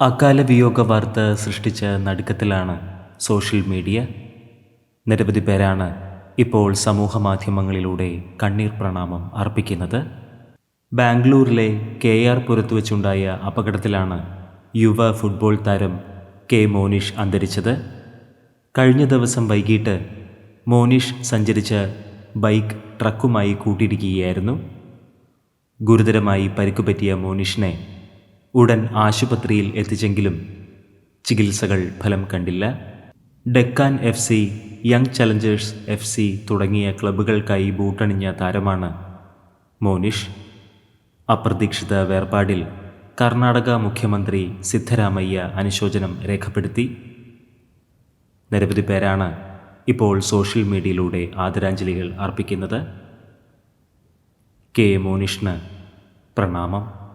അകാല വിയോഗ വാർത്ത സൃഷ്ടിച്ച നടുക്കത്തിലാണ് സോഷ്യൽ മീഡിയ. നിരവധി പേരാണ് ഇപ്പോൾ സമൂഹ മാധ്യമങ്ങളിലൂടെ കണ്ണീർ പ്രണാമം അർപ്പിക്കുന്നത്. ബാംഗ്ലൂരിലെ കെ ആർ പുരത്ത് വെച്ചുണ്ടായ അപകടത്തിലാണ് യുവ ഫുട്ബോൾ താരം കെ മോനിഷ് അന്തരിച്ചത്. കഴിഞ്ഞ ദിവസം വൈകിട്ട് മോനിഷ് സഞ്ചരിച്ച ബൈക്ക് ട്രക്കുമായി കൂട്ടിയിടിക്കുകയായിരുന്നു. ഗുരുതരമായി പരിക്കുപറ്റിയ മോനിഷിനെ ഉടൻ ആശുപത്രിയിൽ എത്തിച്ചെങ്കിലും ചികിത്സകൾ ഫലം കണ്ടില്ല. Deccan F C young challengers F C തുടങ്ങിയ ക്ലബ്ബുകൾക്കായി ബൂട്ടണിഞ്ഞ താരമാണ് മോനിഷ്. അപ്രതീക്ഷിത വേർപാടിൽ കർണാടക മുഖ്യമന്ത്രി സിദ്ധരാമയ്യ അനുശോചനം രേഖപ്പെടുത്തി. നിരവധി പേരാണ് ഇപ്പോൾ സോഷ്യൽ മീഡിയയിലൂടെ ആദരാഞ്ജലികൾ അർപ്പിക്കുന്നത്. കെ മോനിഷിന് പ്രണാമം.